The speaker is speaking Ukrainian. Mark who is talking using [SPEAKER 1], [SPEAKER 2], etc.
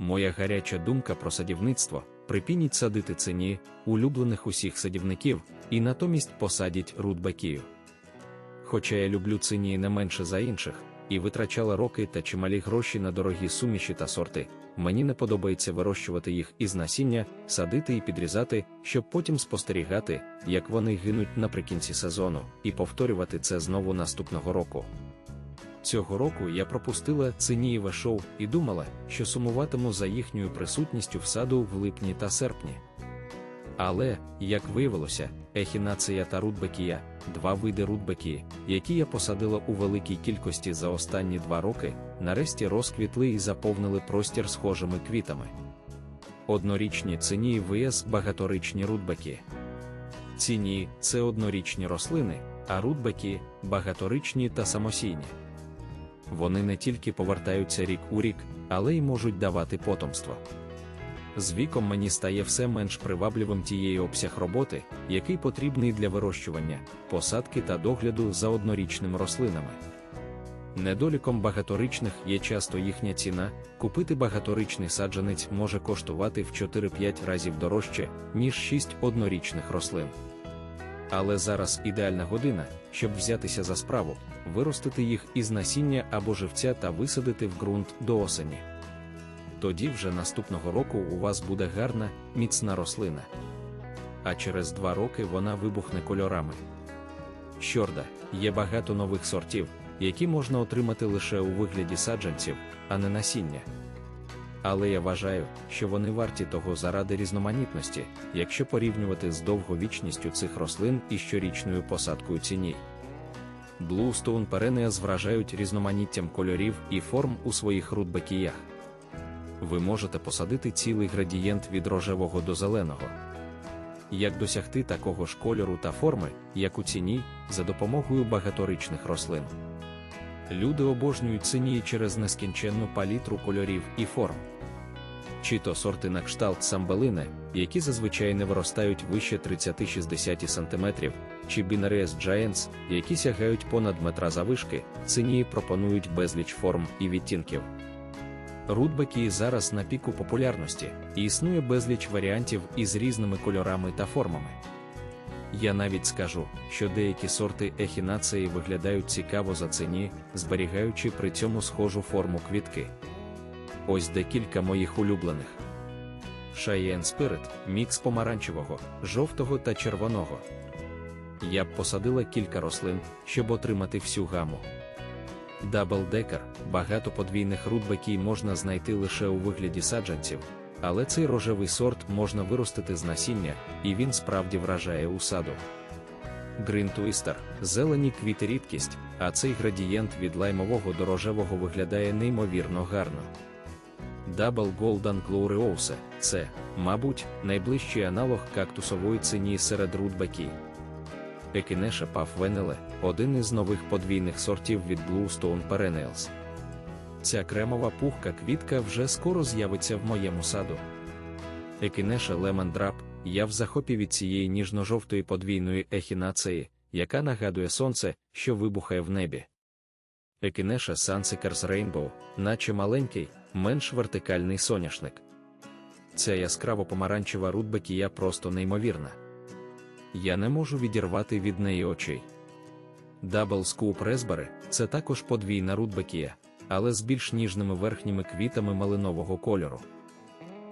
[SPEAKER 1] моя гаряча думка про садівництво, припініть садити цині, улюблених усіх садівників, і натомість посадіть рудбекію. Хоча я люблю цинії не менше за інших, і витрачала роки та чималі гроші на дорогі суміші та сорти, мені не подобається вирощувати їх із насіння, садити і підрізати, щоб потім спостерігати, як вони гинуть наприкінці сезону, і повторювати це знову наступного року. Цього року я пропустила цинієве шоу і думала, що сумуватиму за їхньою присутністю в саду в липні та серпні. Але, як виявилося, ехінація та рудбекія два види рудбекії, які я посадила у великій кількості за останні два роки, нарешті розквітли і заповнили простір схожими квітами. Однорічні цинії вс багаторічні рудбекі. Цінії це однорічні рослини, а рудбекі багаторичні та самосійні. Вони не тільки повертаються рік у рік, але й можуть давати потомство. З віком мені стає все менш привабливим тієї обсяг роботи, який потрібний для вирощування, посадки та догляду за однорічними рослинами. Недоліком багаторичних є часто їхня ціна, купити багаторичний саджанець може коштувати в 4-5 разів дорожче, ніж 6 однорічних рослин. Але зараз ідеальна година, щоб взятися за справу, виростити їх із насіння або живця та висадити в ґрунт до осені тоді вже наступного року у вас буде гарна, міцна рослина. А через два роки вона вибухне кольорами. Щорда, є багато нових сортів, які можна отримати лише у вигляді саджанців, а не насіння. Але я вважаю, що вони варті того заради різноманітності, якщо порівнювати з довговічністю цих рослин і щорічною посадкою ціній. Bluestone Perennials вражають різноманіттям кольорів і форм у своїх рудбекіях ви можете посадити цілий градієнт від рожевого до зеленого. Як досягти такого ж кольору та форми, як у ціні, за допомогою багаторичних рослин. Люди обожнюють цинії через нескінченну палітру кольорів і форм. Чи то сорти на кшталт самбелине, які зазвичай не виростають вище 30-60 см, чи Binaries Giants, які сягають понад метра завишки, цинії пропонують безліч форм і відтінків. Рудбекі зараз на піку популярності, і існує безліч варіантів із різними кольорами та формами. Я навіть скажу, що деякі сорти ехінації виглядають цікаво за ціні, зберігаючи при цьому схожу форму квітки. Ось декілька моїх улюблених. Cheyenne Spirit – мікс помаранчевого, жовтого та червоного. Я б посадила кілька рослин, щоб отримати всю гаму. Даблдекер, багато подвійних рудбекій можна знайти лише у вигляді саджанців, але цей рожевий сорт можна виростити з насіння, і він справді вражає у саду. Green Twister – зелені квіти рідкість, а цей градієнт від лаймового до рожевого виглядає неймовірно гарно. Double Golden Gloriose – це, мабуть, найближчий аналог кактусової цині серед рудбекій. Екінеша Паф Венеле один із нових подвійних сортів від Bluestone Perennials. Ця кремова пухка квітка вже скоро з'явиться в моєму саду. Екінеша Drop я в захопі від цієї ніжно-жовтої подвійної ехінації, яка нагадує сонце, що вибухає в небі. Екінеша Sunseekers Rainbow, наче маленький, менш вертикальний соняшник. Ця яскраво помаранчева рудбекія просто неймовірна. Я не можу відірвати від неї очей. Double Scoop Raspberry – це також подвійна рудбекія, але з більш ніжними верхніми квітами малинового кольору.